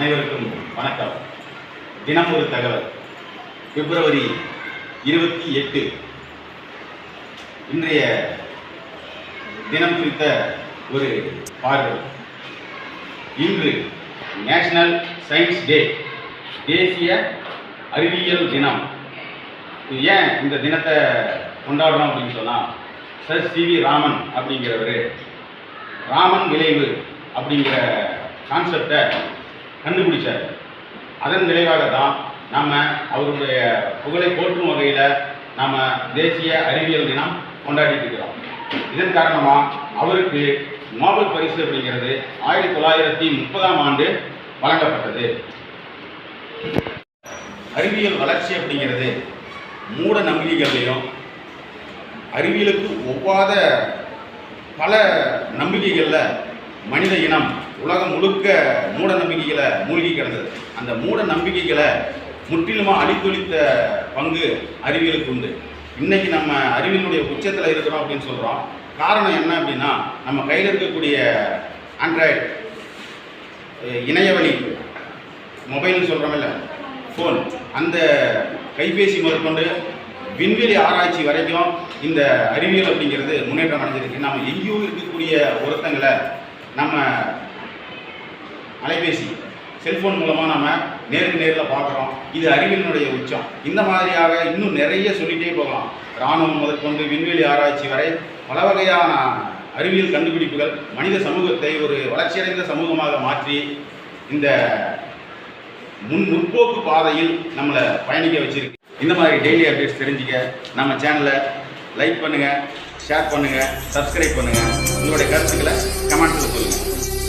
அனைவருக்கும் வணக்கம். தினம் ஒரு தகவல். பிப்ரவரி இருபத்தி எட்டு. இன்றைய தினம் குறித்த ஒரு பார்வை. இன்று நேஷனல் சயின்ஸ் டே தேசிய அறிவியல் தினம். ஏன் இந்த தினத்தை கொண்டாடுறோம் அப்படின்னு சொன்னால் சர் சி வி ராமன் அப்படிங்கிறவர் ராமன் விளைவு அப்படிங்கிற கான்செப்டை கண்டுபிடிச்சார். அதன் விளைவாக தான் நம்ம அவருடைய புகழை போற்றும் வகையில் நம்ம தேசிய அறிவியல் தினம் கொண்டாடிட்டு இருக்கிறோம். இதன் காரணமாக அவருக்கு நோபல் பரிசு அப்படிங்கிறது ஆயிரத்தி தொள்ளாயிரத்தி முப்பதாம் ஆண்டு வழங்கப்பட்டது. அறிவியல் வளர்ச்சி அப்படிங்கிறது மூட நம்பிக்கைகள்லையும் அறிவியலுக்கு ஒவ்வாத பல நம்பிக்கைகளில் மனித இனம் உலகம் முழுக்க மூட நம்பிக்கைகளை மூழ்கி கிடந்தது. அந்த மூட நம்பிக்கைகளை முற்றிலுமாக அழித்தொழித்த பங்கு அறிவியலுக்கு உண்டு. இன்றைக்கி நம்ம அறிவியலுடைய உச்சத்தில் இருக்கிறோம் அப்படின்னு சொல்கிறோம் காரணம் என்ன அப்படின்னா நம்ம கையில் இருக்கக்கூடிய ஆண்ட்ராய்டு இணையவழி மொபைல்னு சொல்கிறோமில்ல ஃபோன் அந்த கைபேசி முதற்கொண்டு விண்வெளி ஆராய்ச்சி வரைக்கும் இந்த அறிவியல் அப்படிங்கிறது முன்னேற்றம் அடைஞ்சிருக்கு. நம்ம எங்கேயோ இருக்கக்கூடிய ஒருத்தங்களை நம்ம அலைபேசி செல்ஃபோன் மூலமாக நம்ம நேருக்கு நேரில் பார்க்குறோம். இது அறிவியலினுடைய உச்சம். இந்த மாதிரியாக இன்னும் நிறைய சொல்லிகிட்டே போகலாம். இராணுவம் முதற்கொண்டு விண்வெளி ஆராய்ச்சி வரை பல வகையான அறிவியல் கண்டுபிடிப்புகள் மனித சமூகத்தை ஒரு வளர்ச்சியடைந்த சமூகமாக மாற்றி இந்த முன் முற்போக்கு பாதையில் நம்மளை பயணிக்க வச்சிருக்கு. இந்த மாதிரி டெய்லி அப்டேட்ஸ் தெரிஞ்சுக்க நம்ம சேனலை லைக் பண்ணுங்கள் ஷேர் பண்ணுங்கள் சப்ஸ்கிரைப் பண்ணுங்கள் உங்களுடைய கருத்துக்களை கமெண்ட்ஸில் சொல்லுங்கள்